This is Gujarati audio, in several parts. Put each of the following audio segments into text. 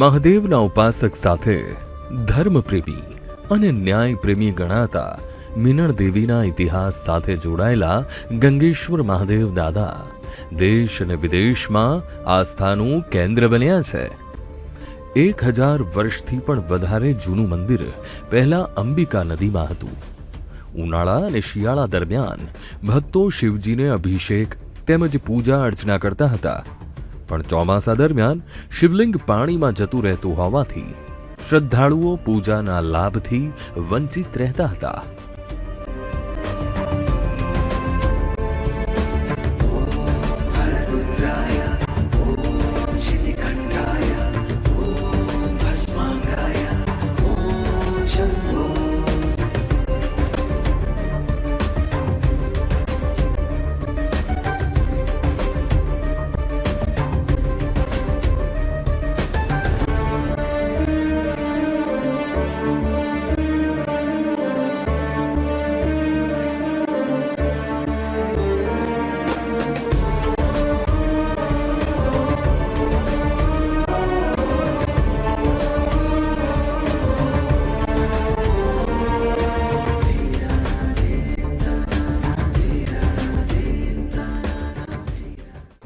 મહાદેવના ઉપાસક સાથે ધર્મપ્રેમી અને ન્યાયપ્રેમી ગણાતા મિનળ દેવીના ઇતિહાસ સાથે જોડાયેલા ગંગેશ્વર મહાદેવ દાદા દેશ અને વિદેશમાં આસ્થાનું કેન્દ્ર બન્યા છે. એક હજાર વર્ષથી પણ વધારે જૂનું મંદિર પહેલા અંબિકા નદીમાં હતું. ઉનાળા અને શિયાળા દરમિયાન ભક્તો શિવજીને અભિષેક તેમજ પૂજા અર્ચના કરતા હતા. પણ ચોમાસા દરમિયાન શિવલિંગ પાણીમાં જતું રહેતું હોવાથી શ્રદ્ધાળુઓ પૂજાના લાભથી વંચિત રહેતા હતા.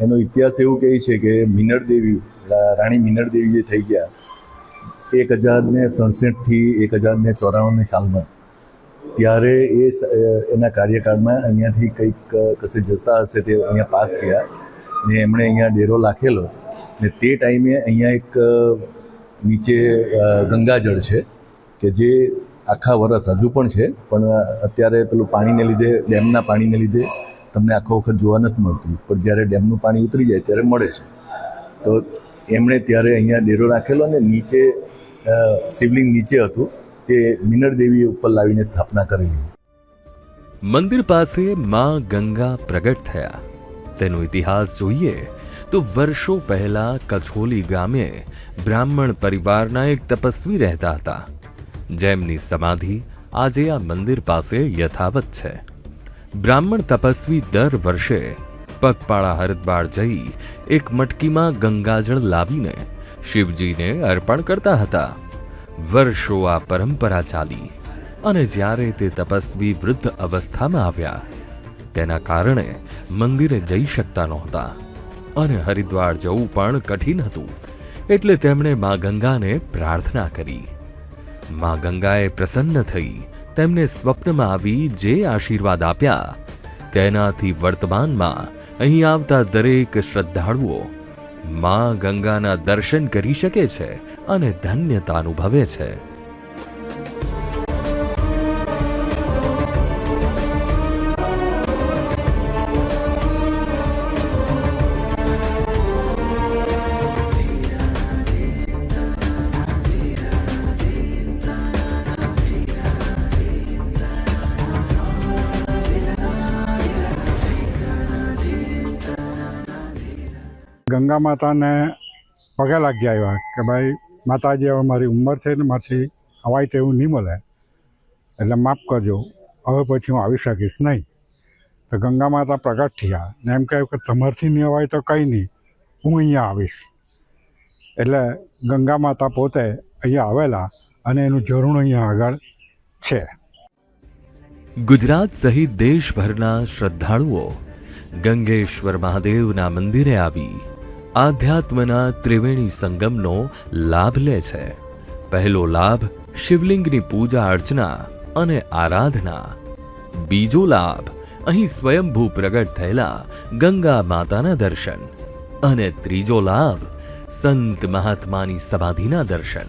એનો ઇતિહાસ એવું કહે છે કે મિનળ દેવી, રાણી મિનળ દેવી જે થઈ ગયા, એક હજાર ને સડસઠથી એક હજાર ને ચોરાણુંની સાલમાં. ત્યારે એ એના કાર્યકાળમાં અહીંયાથી કંઈક, કશે જતા હશે તે અહીંયા પાસ થયા ને એમણે અહીંયા ડેરો લાખેલો ને તે ટાઈમે અહીંયા એક, નીચે ગંગાજળ છે કે જે આખા વરસ હજુ પણ છે, પણ અત્યારે પેલું પાણીને લીધે, ડેમના પાણીને લીધે તમને આખો વખત જોવા નથી મળતું. પણ જ્યારે ડેમનું પાણી ઉતરી જાય ત્યારે મળે છે. તો એમણે ત્યારે અહીંયા ડેરો રાખેલો ને નીચે શિવલિંગ નીચે હતું. તે મિનર દેવીએ ઉપર લાવીને સ્થાપના કરેલી. મંદિર પાસે માં ગંગા પ્રગટ થયા. તેનો ઇતિહાસ જોઈએ તો વર્ષો પહેલા કછોલી ગામે બ્રાહ્મણ પરિવારના એક તપસ્વી રહેતા હતા. જેમની સમાધિ આજે આ મંદિર પાસે યથાવત છે. બ્રાહ્મણ તપસ્વી દર વર્ષે પગપાળા હરદ્વાર જઈ એક મટકીમાં ગંગાજળ લાવીને શિવજીને અર્પણ કરતા હતા. વર્ષો આ પરંપરા ચાલી અને જ્યારે તે તપસ્વી વૃદ્ધ અવસ્થામાં આવ્યા, તેના કારણે મંદિરે જઈ શકતા નહોતા અને હરિદ્વાર જવું પણ કઠિન હતું, એટલે તેમણે મા ગંગાને પ્રાર્થના કરી. મા ગંગાએ પ્રસન્ન થઈ તેમને સ્વપ્નમાં આવી જે આશીર્વાદ આપ્યા, તેનાથી વર્તમાનમાં અહીં આવતા દરેક શ્રદ્ધાળુઓ મા ગંગાના દર્શન કરી શકે છે અને ધન્યતા અનુભવે છે. ગંગા માતાને પગે લાગી આવ્યા કે ભાઈ, માતાજી, હવે મારી ઉંમર છે ને મારથી અવાય તેવું નહીં મળે. એટલે માફ કરજો. હવે પછી હું આવી શકીશ નહીં. તો ગંગા માતા પ્રગટ થયા ને એમ કહ્યું કે, તમારથી નહીં અવાય તો કંઈ નહીં. હું અહીંયા આવીશ. એટલે ગંગા માતા પોતે અહીંયા આવેલા અને એનું ઝરણું અહીંયા આગળ છે. ગુજરાત સહિત દેશભરના શ્રદ્ધાળુઓ ગંગેશ્વર મહાદેવના મંદિરે આવી આધ્યાત્મના ત્રિવેણી સંગમનો લાભ લે છે. પહેલો લાભ શિવલિંગની પૂજા અર્ચના અને આરાધના. બીજો લાભ અહીં સ્વયંભૂ પ્રગટ થયેલા ગંગા માતાના દર્શન. અને ત્રીજો લાભ સંત મહાત્માની સમાધિના દર્શન.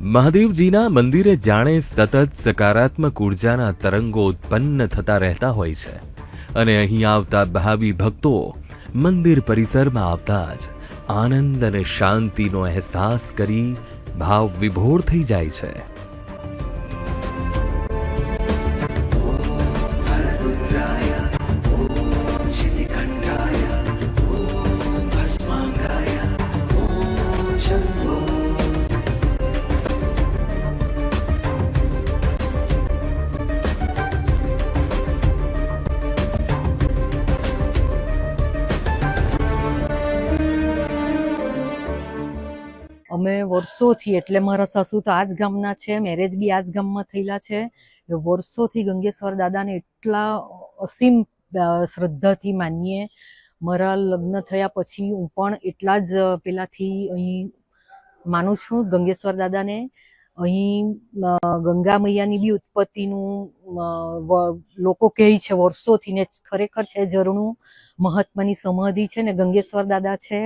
મહાદેવજીના મંદિરે જાણે સતત સકારાત્મક ઉર્જાના તરંગો ઉત્પન્ન થતા રહેતા હોય છે. અને અહીં આવતા ભાવિ ભક્તો મંદિર પરિસરમાં આવતા જ આનંદ અને શાંતિનો અહેસાસ કરી ભાવ વિભોર થઈ જાય છે. અમે વર્ષોથી, એટલે મારા સાસુ તો આ જ ગામના છે મેરેજ બી આ જ ગામમાં થયેલા છે વર્ષોથી ગંગેશ્વર દાદાને એટલા અસીમ શ્રદ્ધાથી માનીએ. મારા લગ્ન થયા પછી હું પણ એટલા જ પેલાથી અહીં માનું છું ગંગેશ્વર દાદાને. અહીં ગંગા મૈયાની બી ઉત્પત્તિનું લોકો કહે છે વર્ષોથી ને ખરેખર છે ઝરણું મહાત્માની સમાધિ છે ને ગંગેશ્વર દાદા છે,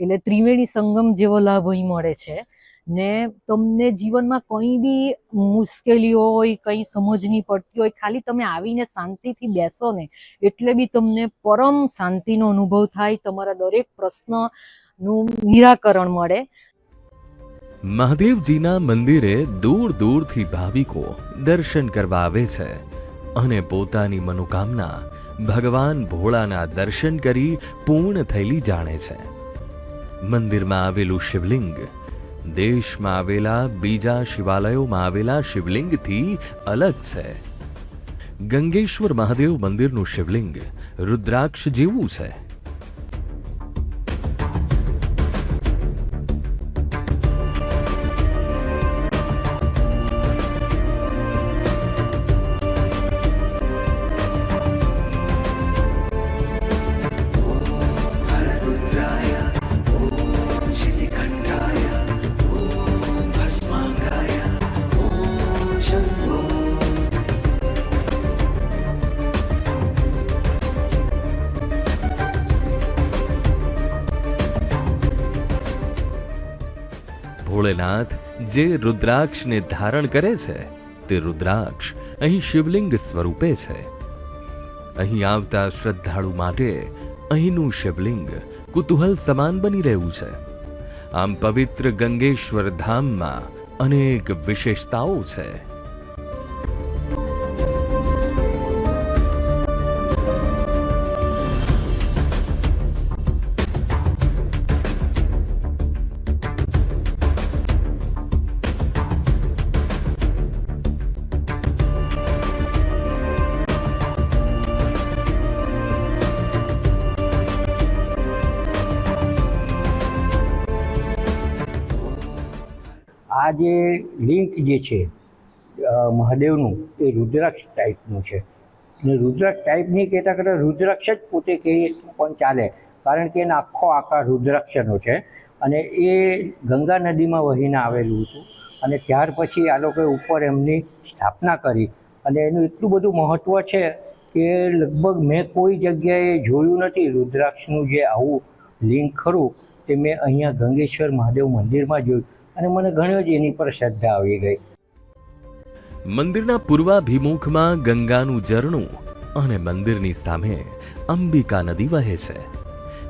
એટલે ત્રિવેણી સંગમ જેવો લાભ અહીં મળે છે. ને તમને જીવનમાં કંઈ બી મુશ્કેલીઓ હોય, કંઈ સમજ નહીં પડતી હોય, ખાલી તમે આવીને શાંતિથી બેસો ને, એટલે બી તમને પરમ શાંતિનો અનુભવ થાય, તમારા દરેક પ્રશ્નનું નિરાકરણ મળે. મહાદેવજીના મંદિરે દૂર દૂરથી ભાવિકો દર્શન કરવા આવે છે અને પોતાની મનોકામના ભગવાન ભોળાના દર્શન કરી પૂર્ણ થયેલી જાણે છે. મંદિરમાં આવેલું શિવલિંગ, દેશમાં આવેલા બીજા શિવાલયોમાં આવેલા શિવલિંગથી અલગ છે. ગંગેશ્વર મહાદેવ મંદિરનું શિવલિંગ રુદ્રાક્ષ જેવું છે. ભોળેનાથ જે રુદ્રાક્ષને ધારણ કરે છે, તે રુદ્રાક્ષ અહીં શિવલિંગ સ્વરૂપે છે. અહીં આવતા શ્રદ્ધાળુ માટે અહીંનું શિવલિંગ કુતૂહલ સમાન બની રહ્યું છે. આમ પવિત્ર ગંગેશ્વર ધામમાં અનેક વિશેષતાઓ છે. આ જે લિંક જે છે મહાદેવનું, એ રુદ્રાક્ષ ટાઈપનું છે. ને રુદ્રાક્ષ ટાઈપ નહીં કહેતા કરતાં રુદ્રાક્ષ જ પોતે કહીએ પણ ચાલે, કારણ કે એનો આખો આકાર રુદ્રાક્ષનો છે. અને એ ગંગા નદીમાં વહીને આવેલું હતું. અને ત્યાર પછી આ લોકોએ ઉપર એમની સ્થાપના કરી. અને એનું એટલું બધું મહત્ત્વ છે કે લગભગ મેં કોઈ જગ્યાએ જોયું નથી રુદ્રાક્ષનું જે આવું લિંક ખરું, તે મેં અહીંયા ગંગેશ્વર મહાદેવ મંદિરમાં જોયું. અને મને ઘણો જ એની પર શ્રદ્ધા આવી ગઈ. મંદિરના પૂર્વાભિમુખમાં ગંગાનું ઝરણું અને મંદિરની સામે અંબિકા નદી વહે છે.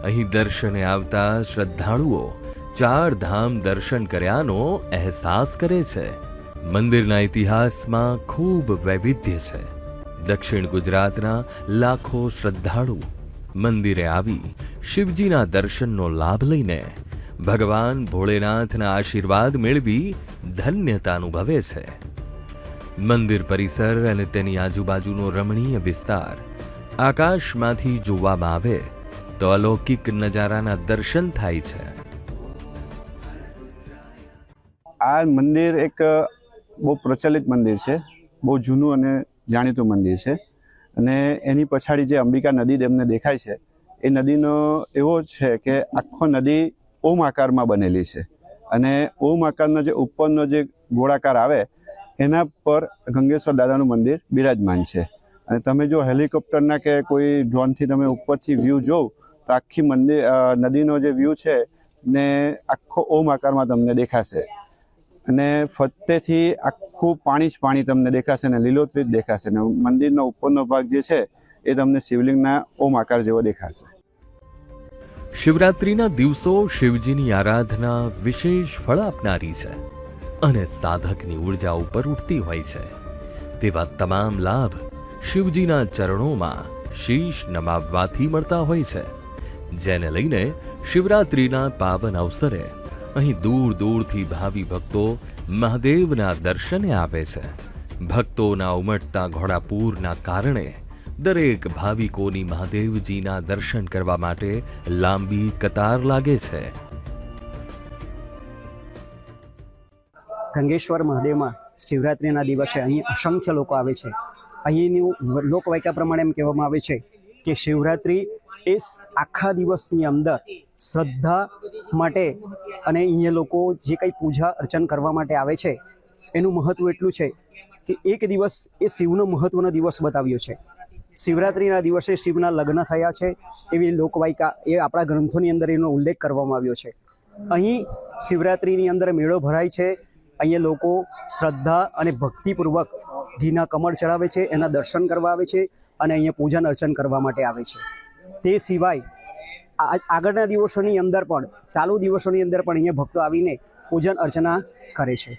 અહીં દર્શને આવતા શ્રદ્ધાળુઓ ચાર ધામ દર્શન કર્યાનો અહેસાસ કરે છે. મંદિરના ઇતિહાસમાં ખૂબ વૈવિધ્ય છે. દક્ષિણ ગુજરાતના લાખો શ્રદ્ધાળુ મંદિરે આવી શિવજીના દર્શનનો લાભ લઈને ભગવાન ભોળેનાથના આશીર્વાદ મેળવી ધન્યતા અનુભવે છે. મંદિર પરિસર અને તેની આજુબાજુનો રમણીય વિસ્તાર આકાશમાંથી જોવામાં આવે તો અલૌકિક નજારાના દર્શન થાય છે. આ મંદિર એક બહુ પ્રચલિત મંદિર છે, બહુ જૂનું અને જાણીતું મંદિર છે. અને એની પછાડી જે અંબિકા નદી એમને દેખાય છે, એ નદીનો એવો છે કે આખો નદી ઓમ આકારમાં બનેલી છે. અને ઓમ આકારનો જે ઉપરનો જે ગોળાકાર આવે, એના પર ગંગેશ્વર દાદાનું મંદિર બિરાજમાન છે. અને તમે જો હેલિકોપ્ટરના કે કોઈ ડ્રોનથી તમે ઉપરથી વ્યૂ જોવ, તો આખી મંદિર નદીનો જે વ્યૂ છે, ને આખો ઓમ આકારમાં તમને દેખાશે. અને ફતેથી આખું પાણી જ પાણી તમને દેખાશે ને લીલોતરી જ દેખાશે. ને મંદિરનો ઉપરનો ભાગ જે છે, એ તમને શિવલિંગના ઓમ આકાર જેવો દેખાશે. શિવરાત્રિના દિવસો શિવજીની આરાધના વિશેષ ફળ આપનારી છે અને સાધકની ઊર્જા ઉપર ઉઠતી હોય છે. તેવા તમામ લાભ શિવજીના ચરણોમાં શીશ નમાવવાથી મળતા હોય છે, જેને લઈને શિવરાત્રિના પાવન અવસરે અહીં દૂર દૂરથી ભાવિ ભક્તો મહાદેવના દર્શને આવે છે. ભક્તોના ઉમટતા ઘોડાપૂરના કારણે દરેક ભાવિકોની મહાદેવજીના દર્શન કરવા માટે લાંબી કતાર લાગે છે. ગંગેશ્વર મહાદેવમાં શિવરાત્રિના દિવસે અહીં અસંખ્ય લોકો આવે છે. અહીંનું લોકવાયકા પ્રમાણે એમ કહેવામાં આવે છે કે શિવરાત્રિ એ આખા દિવસની અંદર શ્રદ્ધા માટે અને અહીંયા લોકો જે કંઈ પૂજા અર્ચન કરવા માટે આવે છે, એનું મહત્ત્વ એટલું છે કે એક દિવસ એ શિવનો મહત્ત્વનો દિવસ બતાવ્યો છે. શિવરાત્રિના દિવસે શિવના લગ્ન થયા છે એવી લોકવાયકા એ આપણા ગ્રંથોની અંદર એનો ઉલ્લેખ કરવામાં આવ્યો છે. અહીં શિવરાત્રિની અંદર મેળો ભરાય છે. અહીંયા લોકો શ્રદ્ધા અને ભક્તિપૂર્વક ઘીના કમળ ચડાવે છે, એના દર્શન કરવા આવે છે અને અહીંયા પૂજન અર્ચન કરવા માટે આવે છે. તે સિવાય આગળના દિવસોની અંદર પણ, ચાલુ દિવસોની અંદર પણ અહીંયા ભક્તો આવીને પૂજન અર્ચના કરે છે.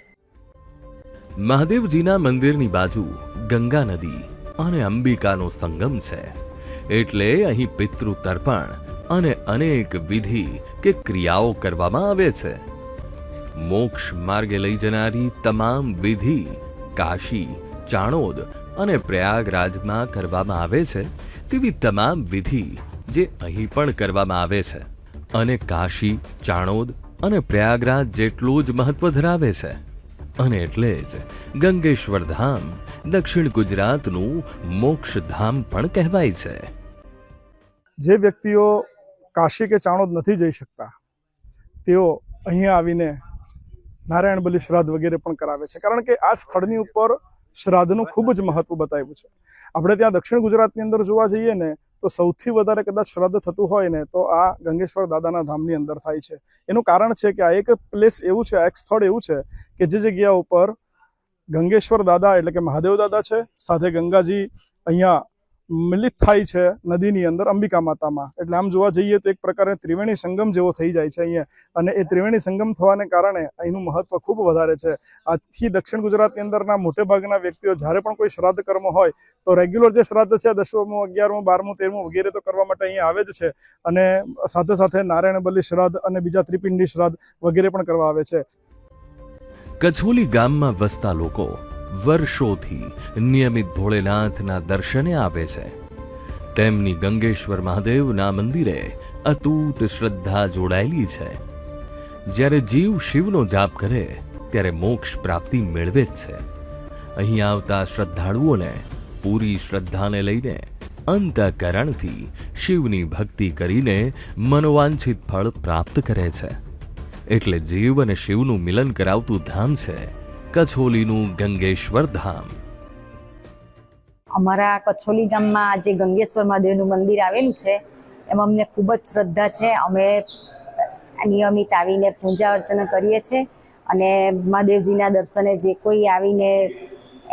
મહાદેવજીના મંદિરની બાજુ ગંગા નદી. અને અંબિકાનો સંગમ છે. એટલે અહીં પિતૃ તર્પણ અને અનેક વિધિ કે ક્રિયાઓ કરવામાં આવે છે. મોક્ષ માર્ગે લઈ જનારી તમામ વિધિ, કાશી, ચાણોદ અને પ્રયાગરાજમાં કરવામાં આવે છે, તેવી તમામ વિધિ જે અહીં પણ કરવામાં આવે છે. અને કાશી, ચાણોદ અને પ્રયાગરાજ જેટલું જ મહત્વ ધરાવે છે. અને એટલે જ ગંગેશ્વર ધામ દક્ષિણ ગુજરાતનું મોક્ષધામ પણ કહેવાય છે. જે વ્યક્તિઓ કાશી કે ચાણોદ નથી જઈ શકતા, તેઓ અહીંયા આવીને નારાયણ બલિ શ્રાદ્ધ વગેરે પણ કરાવે છે. કારણ કે આ સ્થળની ઉપર શ્રાદ્ધનું ખૂબ જ મહત્વ બતાવ્યું છે. આપણે ત્યાં દક્ષિણ ગુજરાતની અંદર જોવા જઈએ ને તો સૌથી વધારે કદાચ શ્રાદ્ધ થતું હોય ને, તો આ ગંગેશ્વર દાદાના ધામની અંદર થાય છે. એનું કારણ છે કે આ એક પ્લેસ એવું છે, આ એક સ્થળ એવું છે કે જે જગ્યા ઉપર ગંગેશ્વર દાદા એટલે કે મહાદેવ દાદા છે, સાથે ગંગાજી અહીંયા મિલિત થાય છે નદીની અંદર અંબિકા માતામાં. એટલે આમ જોવા જઈએ તો એક પ્રકારે ત્રિવેણી સંગમ જેવો થઈ જાય છે અહીંયા. અને એ ત્રિવેણી સંગમ થવાને કારણે અહીંનું મહત્વ ખૂબ વધારે છે. આથી દક્ષિણ ગુજરાતની અંદરના મોટે ભાગના વ્યક્તિઓ જ્યારે પણ કોઈ શ્રાદ્ધ કર્મ હોય, તો રેગ્યુલર જે શ્રાદ્ધ છે, દસમું, અગિયારમું, બારમું, તેરમું વગેરે તો કરવા માટે અહીંયા આવે જ છે. અને સાથે સાથે નારાયણ બલિ શ્રાદ્ધ અને બીજા ત્રિપિંડી શ્રાદ્ધ વગેરે પણ કરવા આવે છે. કછોલી ગામમાં વસતા લોકો વર્ષોથી નિયમિત ભોળેનાથના દર્શને આવે છે. તેમની ગંગેશ્વર મહાદેવના મંદિરે અતૂટ શ્રદ્ધા જોડાયેલી છે. જ્યારે જીવ શિવનો જાપ કરે, ત્યારે મોક્ષ પ્રાપ્તિ મેળવે જ છે. અહીં આવતા શ્રદ્ધાળુઓને પૂરી શ્રદ્ધાને લઈને અંતઃકરણથી શિવની ભક્તિ કરીને મનોવાંછિત ફળ પ્રાપ્ત કરે છે. એટલે જીવ અને શિવનું મિલન કરાવતું ધામ છે. કછોલીનું ગંગેશ્વર ધામ. અમારા કચોલી ગામમાં જે ગંગેશ્વર મહાદેવનું મંદિર આવેલું છે. એમાં અમને ખૂબ જ શ્રદ્ધા છે. અમે નિયમિત આવીને પૂજા અર્ચના કરીએ છીએ અને મહાદેવજીના દર્શને જે કોઈ આવીને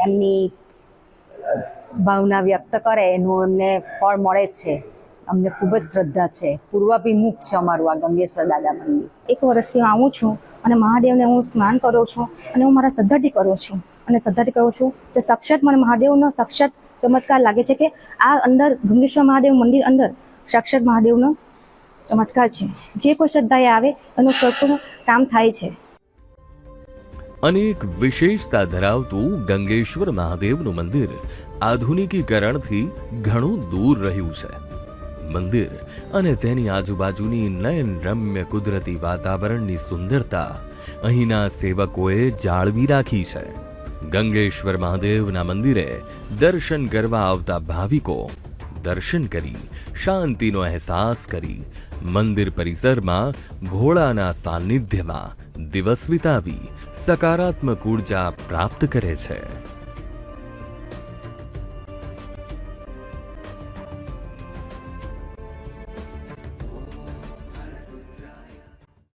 એમની ભાવના વ્યક્ત કરે એનું એમને ફળ મળે છે. અમને ખૂબ જ શ્રદ્ધા છે. પૂર્વાભિમુખ છે અમારું આ ગંગેશ્વર દાદા મંદિર. એક વર્ષથી હું આવું છું અને મહાદેવને હું સ્નાન કરું છું અને હું મારા શ્રદ્ધાથી કરું છું. અને શ્રદ્ધાથી કરું છું તો સાક્ષાત મને મહાદેવનો સાક્ષાત ચમત્કાર લાગે છે કે આ અંદર ગંગેશ્વર મહાદેવ મંદિર અંદર સાક્ષાત મહાદેવનો ચમત્કાર છે. જે કોઈ શ્રદ્ધાએ આવે એનું સરખું કામ થાય છે. અનેક વિશેષતા ધરાવતું ગંગેશ્વર મહાદેવનું મંદિર આધુનિકીકરણથી ઘણું દૂર રહ્યું છે. મંદિર અને તેની આજુબાજુની નયન રમ્ય કુદરતી વાતાવરણની સુંદરતા અહીંના સેવકોએ જાળવી રાખી છે. ગંગેશ્વર મહાદેવના મંદિરે દર્શન કરવા આવતા ભાવિકો દર્શન કરી, શાંતિનો અહેસાસ કરી, મંદિર પરિસરમાં ભોળાના સાનિધ્યમાં દિવસ વિતાવી સકારાત્મક ઊર્જા પ્રાપ્ત કરે છે.